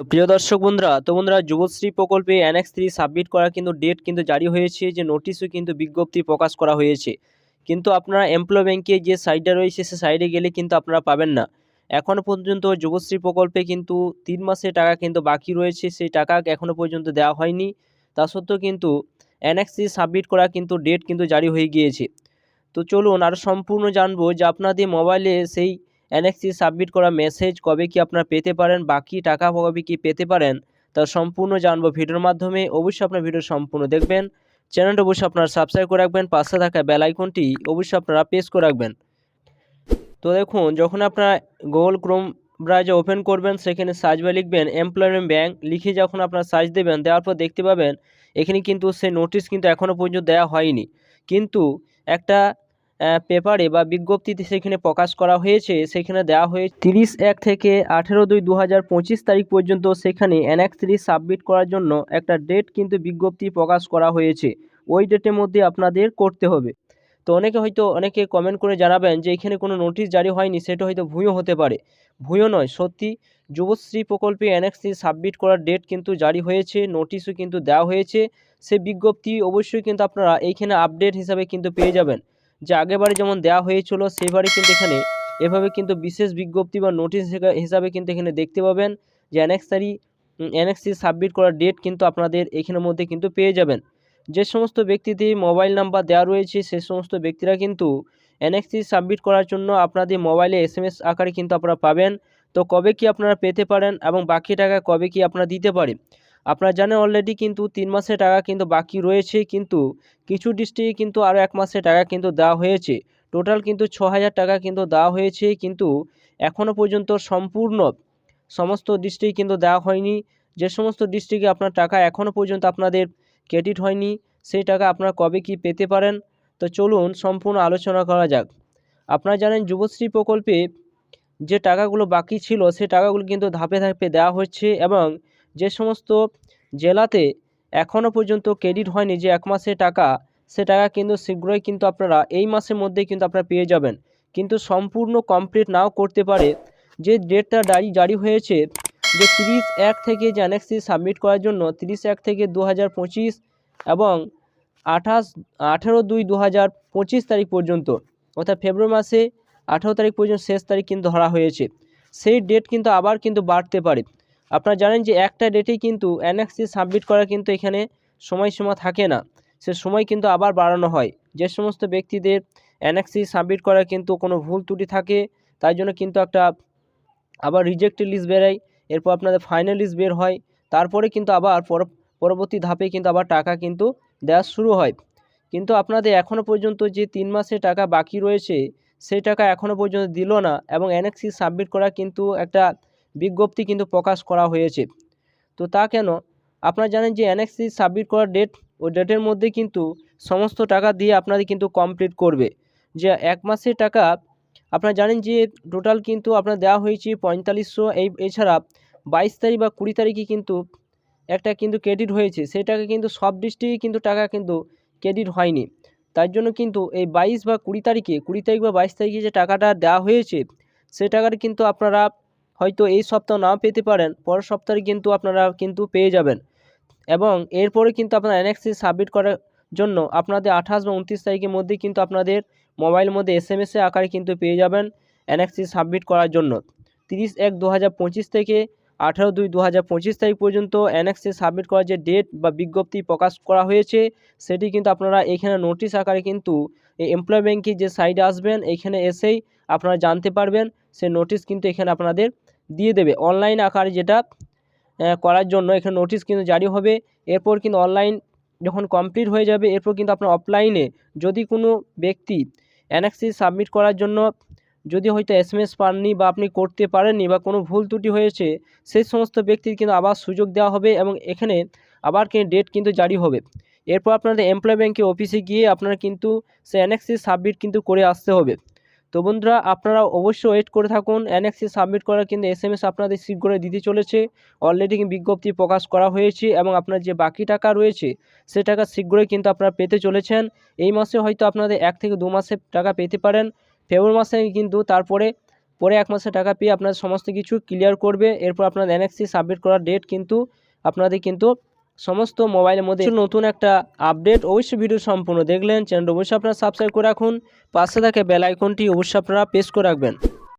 তো প্রিয় দর্শক বন্ধুরা, তো বন্ধুরা, যুবশ্রী প্রকল্পে অ্যানেক্স থ্রি সাবমিট করা কিন্তু ডেট কিন্তু জারি হয়েছে, যে নোটিশও কিন্তু বিজ্ঞপ্তি প্রকাশ করা হয়েছে। কিন্তু আপনারা এমপ্লয় ব্যাংকে যে সাইটটা রয়েছে, সে সাইডে গেলে কিন্তু আপনারা পাবেন না। এখনও পর্যন্ত যুবশ্রী প্রকল্পে কিন্তু তিন মাসের টাকা কিন্তু বাকি রয়েছে, সেই টাকা এখনও পর্যন্ত দেওয়া হয়নি। তা সত্ত্বেও কিন্তু অ্যানেক্স থ্রি সাবমিট করা কিন্তু ডেট কিন্তু জারি হয়ে গিয়েছে। তো চলুন আরও সম্পূর্ণ জানব যে আপনাদের মোবাইলে সেই অ্যানেক্সি সাবমিট করা মেসেজ কবে কি আপনারা পেতে পারেন? বাকি টাকা কবে কি পেতে পারেন? তা সম্পূর্ণ জানব ভিডিওর মাধ্যমে। অবশ্যই আপনার ভিডিও সম্পূর্ণ দেখবেন। চ্যানেলটা অবশ্যই আপনারা সাবস্ক্রাইব করে রাখবেন। পাশে থাকা বেল আইকনটি অবশ্যই আপনারা প্রেস করে রাখবেন। তো দেখুন, যখন আপনারা গুগল ক্রোম ব্রাউজার ওপেন করবেন, সেখানে সার্চ বারে লিখবেন এমপ্লয়মেন্ট ব্যাংক লিখে যখন আপনারা সার্চ দেবেন, দেওয়ার পর দেখতে পাবেন, এখানে কিন্তু সেই নোটিশ কিন্তু এখনও পর্যন্ত দেওয়া হয়নি। কিন্তু একটা পেপারে বা বিজ্ঞপ্তিতে সেখানে প্রকাশ করা হয়েছে, সেখানে দেওয়া হয়েছে তিরিশ এক থেকে আঠেরো দুই দু তারিখ পর্যন্ত সেখানে অ্যানেক্স থ্রি সাবমিট করার জন্য একটা ডেট কিন্তু বিজ্ঞপ্তি প্রকাশ করা হয়েছে। ওই ডেটের মধ্যে আপনাদের করতে হবে। তো অনেকে হয়তো, অনেকে কমেন্ট করে জানাবেন যে এখানে কোনো নোটিশ জারি হয়নি, সেটা হয়তো ভুঁয়ো হতে পারে। ভুঁয়ো নয়, সত্যি যুবশ্রী প্রকল্পে অ্যানেক্স সাবমিট করার ডেট কিন্তু জারি হয়েছে নোটিশও কিন্তু দেওয়া হয়েছে। সে বিজ্ঞপ্তি অবশ্যই কিন্তু আপনারা এইখানে আপডেট হিসাবে কিন্তু পেয়ে যাবেন। যে আগেবারে যেমন দেওয়া হয়েছিল সেবারে কিন্তু এখানে, এভাবে কিন্তু বিশেষ বিজ্ঞপ্তি বা নোটিশ হিসাবে কিন্তু এখানে দেখতে পাবেন যে অ্যানেক্সারি অ্যানেক্সি সাবমিট করার ডেট কিন্তু আপনাদের এখানের মধ্যে কিন্তু পেয়ে যাবেন। যে সমস্ত ব্যক্তিদের মোবাইল নাম্বার দেওয়া রয়েছে, সে সমস্ত ব্যক্তিরা কিন্তু অ্যানেক্সি সাবমিট করার জন্য আপনাদের মোবাইলে এস এম এস আকারে কিন্তু আপনারা পাবেন। তো কবে কি আপনারা পেতে পারেন এবং বাকি টাকা কবে কি আপনারা দিতে পারে আপনারা জানেন অলরেডি কিন্তু তিন মাসের টাকা কিন্তু বাকি রয়েছে, কিন্তু কিছু ডিস্ট্রিক্টে কিন্তু আরও এক মাসের টাকা কিন্তু দেওয়া হয়েছে। টোটাল কিন্তু ছ হাজার টাকা কিন্তু দেওয়া হয়েছে, কিন্তু এখনও পর্যন্ত সম্পূর্ণ সমস্ত ডিস্ট্রিক্ট কিন্তু দেওয়া হয়নি। যে সমস্ত ডিস্ট্রিক্টে আপনার টাকা এখনও পর্যন্ত আপনাদের ক্রেডিট হয়নি, সেই টাকা আপনারা কবে কি পেতে পারেন? তো চলুন সম্পূর্ণ আলোচনা করা যাক। আপনারা জানেন যুবশ্রী প্রকল্পে যে টাকাগুলো বাকি ছিল সে টাকাগুলো কিন্তু ধাপে ধাপে দেওয়া হচ্ছে এবং যে সমস্ত জেলাতে এখনও পর্যন্ত ক্রেডিট হয়নি যে এক মাসের টাকা, সে টাকা কিন্তু শীঘ্রই কিন্তু আপনারা এই মাসের মধ্যেই কিন্তু আপনারা পেয়ে যাবেন। কিন্তু সম্পূর্ণ কমপ্লিট নাও করতে পারে যে ডেটটা ডারি জারি হয়েছে যে তিরিশ এক থেকে যে অ্যানেক্সি সাবমিট করার জন্য তিরিশ এক থেকে দু হাজার পঁচিশ এবং আঠাশ, আঠেরো দুই দু হাজার পঁচিশ তারিখ পর্যন্ত, অর্থাৎ ফেব্রুয়ারি মাসে আঠেরো তারিখ পর্যন্ত শেষ তারিখ কিন্তু ধরা হয়েছে। সেই ডেট কিন্তু আবার কিন্তু বাড়তে পারে। আপনারা জানেন যে একটা ডেটেই কিন্তু অ্যানেক্সি সাবমিট করা কিন্তু এখানে সময়সীমা থাকে না। সে সময় কিন্তু আবার বাড়ানো হয়। যে সমস্ত ব্যক্তিদের অ্যানেক্সি সাবমিট করা কিন্তু কোনো ভুল ত্রুটি থাকে তাই জন্য কিন্তু একটা আবার রিজেক্টেড লিস্ট বেরোয়, এরপর আপনাদের ফাইনাল লিস্ট বের হয়, তারপরে কিন্তু আবার পরবর্তী ধাপে কিন্তু আবার টাকা কিন্তু দেওয়া শুরু হয়। কিন্তু আপনাদের এখনও পর্যন্ত যে তিন মাসে টাকা বাকি রয়েছে, সেই টাকা এখনও পর্যন্ত দিল না এবং অ্যানেক্সি সাবমিট করা কিন্তু একটা বিজ্ঞপ্তি কিন্তু প্রকাশ করা হয়েছে। তো তা কেন? আপনারা জানেন যে অ্যানেক্সি সাবমিট করার ডেট ওই ডেটের মধ্যে কিন্তু সমস্ত টাকা দিয়ে আপনাদের কিন্তু কমপ্লিট করবে। যে এক মাসের টাকা, আপনারা জানেন যে টোটাল কিন্তু আপনার দেওয়া হয়েছে পঁয়তাল্লিশশো। এই, এছাড়া বাইশ তারিখ বা কুড়ি তারিখে কিন্তু একটা কিন্তু ক্রেডিট হয়েছে। সেই টাকা কিন্তু সব ডিস্ট্রিক্টে কিন্তু টাকা কিন্তু ক্রেডিট হয়নি। তার জন্য কিন্তু এই বাইশ বা কুড়ি তারিখে, কুড়ি তারিখ বা বাইশ তারিখে যে টাকাটা দেওয়া হয়েছে সেই টাকাটা কিন্তু আপনারা হয়তো এই সপ্তাহ নাও পেতে পারেন, পরের সপ্তাহে কিন্তু আপনারা কিন্তু পেয়ে যাবেন। এবং এরপরে কিন্তু আপনার এনএক্সি সাবমিট করার জন্য আপনাদের আঠাশ বা উনত্রিশ তারিখের মধ্যে কিন্তু আপনাদের মোবাইলের মধ্যে এস এম আকারে কিন্তু পেয়ে যাবেন এনএক্সি সাবমিট করার জন্য। তিরিশ এক দু থেকে আঠারো দুই দু তারিখ পর্যন্ত এনএক্সি সাবমিট করার যে ডেট বা বিজ্ঞপ্তি প্রকাশ করা হয়েছে, সেটি কিন্তু আপনারা এখানে নোটিশ আকারে কিন্তু এই এমপ্লয় ব্যাঙ্কের যে সাইডে আসবেন, এখানে এসেই আপনারা জানতে পারবেন। সে নোটিশ কিন্তু এখানে আপনাদের দিয়ে দেবে। অনলাইন আকারে যেটা করার জন্য এখানে নোটিশ কিন্তু জারি হবে। এরপর কিন্তু অনলাইন যখন কমপ্লিট হয়ে যাবে, এরপর কিন্তু আপনার অফলাইনে যদি কোনো ব্যক্তি অ্যানেক্সি সাবমিট করার জন্য যদি হয়তো এস পাননি বা আপনি করতে পারেননি বা কোনো ভুল ত্রুটি হয়েছে, সেই সমস্ত ব্যক্তির কিন্তু আবার সুযোগ দেওয়া হবে এবং এখানে আবার কিন্তু ডেট কিন্তু জারি হবে। এরপর আপনাদের এমপ্লয় ব্যাঙ্কের অফিসে গিয়ে আপনারা কিন্তু সে অ্যানেক্সি সাবমিট কিন্তু করে আসতে হবে। তো বন্ধুরা, আপনারা অবশ্যই ওয়েট করে থাকুন। অ্যানেক্সি সাবমিট করার কিন্তু এস এম এস আপনাদের শীঘ্রই দিতে চলেছে। অলরেডি বিজ্ঞপ্তি প্রকাশ করা হয়েছে এবং আপনার যে বাকি টাকা রয়েছে, সে টাকা শীঘ্রই কিন্তু আপনারা পেতে চলেছেন। এই মাসে হয়তো আপনাদের এক থেকে দু মাসে টাকা পেতে পারেন। ফেব্রুয়ারি মাসে কিন্তু তারপরে, পরে এক মাসে টাকা পেয়ে আপনার সমস্ত কিছু ক্লিয়ার করবে। এরপর আপনার এনএক্সি সাবমিট করার ডেট কিন্তু আপনাদের কিন্তু সমস্ত মোবাইলের মধ্যে নতুন একটা আপডেট অবশ্যই ভিডিও সম্পূর্ণ দেখলেন। চ্যানেল অবশ্যই আপনারা সাবস্ক্রাইব করে রাখুন। পাশে থাকে বেল আইকনটি অবশ্যই আপনারা প্রেস করে রাখবেন।